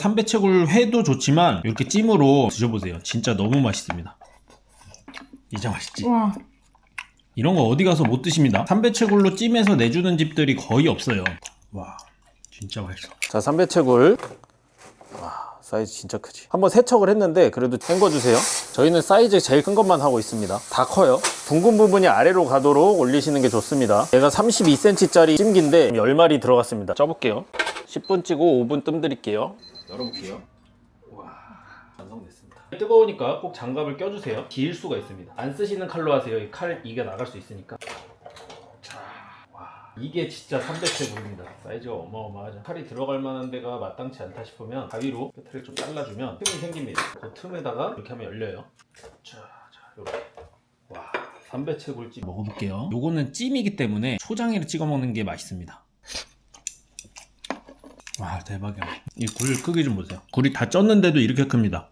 삼배채굴 회도 좋지만 이렇게 찜으로 드셔보세요. 진짜 너무 맛있습니다. 진짜 맛있지? 와. 이런 거 어디 가서 못 드십니다. 삼배채굴로 찜해서 내주는 집들이 거의 없어요. 와, 진짜 맛있어. 자, 삼배채굴. 와, 사이즈 진짜 크지. 한번 세척을 했는데 그래도 헹궈주세요. 저희는 사이즈 제일 큰 것만 하고 있습니다. 다 커요. 둥근 부분이 아래로 가도록 올리시는 게 좋습니다. 얘가 32cm짜리 찜기인데 10마리 들어갔습니다. 쪄볼게요. 10분 찌고 5분 뜸 드릴게요. 열어볼게요. 와, 완성됐습니다. 뜨거우니까 꼭 장갑을 껴주세요. 기일 수가 있습니다. 안 쓰시는 칼로 하세요. 이 칼 이게 나갈 수 있으니까. 자, 와, 이게 진짜 300채굴입니다. 사이즈가 어마어마하죠. 칼이 들어갈 만한 데가 마땅치 않다 싶으면 가위로 끝을 좀 잘라주면 틈이 생깁니다. 그 틈에다가 이렇게 하면 열려요. 자, 자, 이렇게. 와, 300채굴찜 먹어볼게요. 요거는 찜이기 때문에 초장에 찍어 먹는 게 맛있습니다. 와 대박이야. 이 굴 크기 좀 보세요. 굴이 다 쪘는데도 이렇게 큽니다.